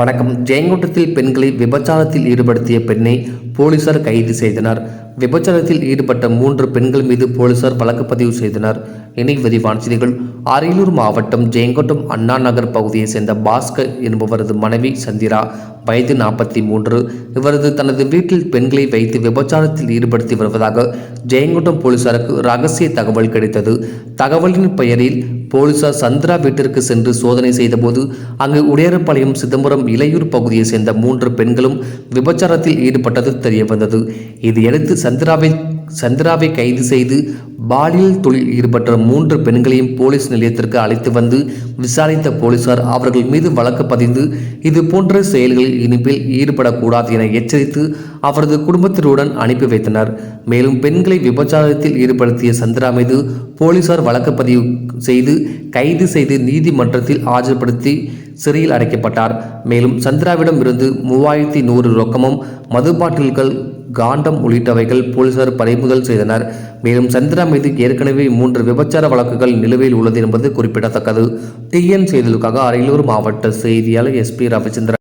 வணக்கம். ஜெயங்கொண்டத்தில் பெண்களை விபச்சாரத்தில் ஈடுபடுத்திய பெண்ணை போலீசார் கைது செய்தனர். விபச்சாரத்தில் ஈடுபட்ட மூன்று பெண்கள் மீது போலீசார் வழக்கு பதிவு செய்தனர். இணை விரிவான செய்திகள் அரியலூர் மாவட்டம் ஜெயங்கொண்டம் அண்ணா நகர் பகுதியைச் சேர்ந்த பாஸ்கர் என்பவரது மனைவி சந்திரா வயது நாற்பத்தி மூன்று. இவரது தனது வீட்டில் பெண்களை வைத்து விபச்சாரத்தில் ஈடுபடுத்தி வருவதாக ஜெயங்கொண்டம் போலீசாருக்கு ரகசிய தகவல் கிடைத்தது. தகவலின் பெயரில் போலீசார் சந்திரா வீட்டிற்கு சென்று சோதனை செய்தபோது அங்கு உடையரப்பாளையம் சிதம்பரம் இளையூர் பகுதியைச் சேர்ந்த மூன்று பெண்களும் விபச்சாரத்தில் ஈடுபட்டது தெரியவந்தது. இதையடுத்து சந்திராவை சந்திராவை கைது செய்து பாலியல் தொழில் ஈடுபட்ட மூன்று பெண்களையும் போலீஸ் நிலையத்திற்கு அழைத்து வந்து விசாரித்த போலீசார் அவர்கள் மீது வழக்கு பதிந்து இது போன்ற செயல்களில் இனிப்பில் ஈடுபடக்கூடாது என எச்சரித்து அவரது குடும்பத்தினருடன் அனுப்பி வைத்தனர். மேலும் பெண்களை விபச்சாரத்தில் ஈடுபடுத்திய சந்திரா மீது போலீசார் வழக்கு பதிவு செய்து கைது செய்து நீதிமன்றத்தில் ஆஜர்படுத்தி சிறையில் அடைக்கப்பட்டார். மேலும் சந்திராவிடம் இருந்து மூவாயிரத்தி நூறு ரொக்கமும் மது பாட்டில்கள் காண்டம் உள்ளிட்டவைகள் போலீசார் பறிமுதல் செய்தனர். மேலும் சந்திரா மீது ஏற்கனவே மூன்று விபச்சார வழக்குகள் நிலுவையில் உள்ளது என்பது குறிப்பிடத்தக்கது. டிஎன் செய்திகளுக்காக அரியலூர் மாவட்ட செய்தியாளர் எஸ்பி ரவிச்சந்திரன்.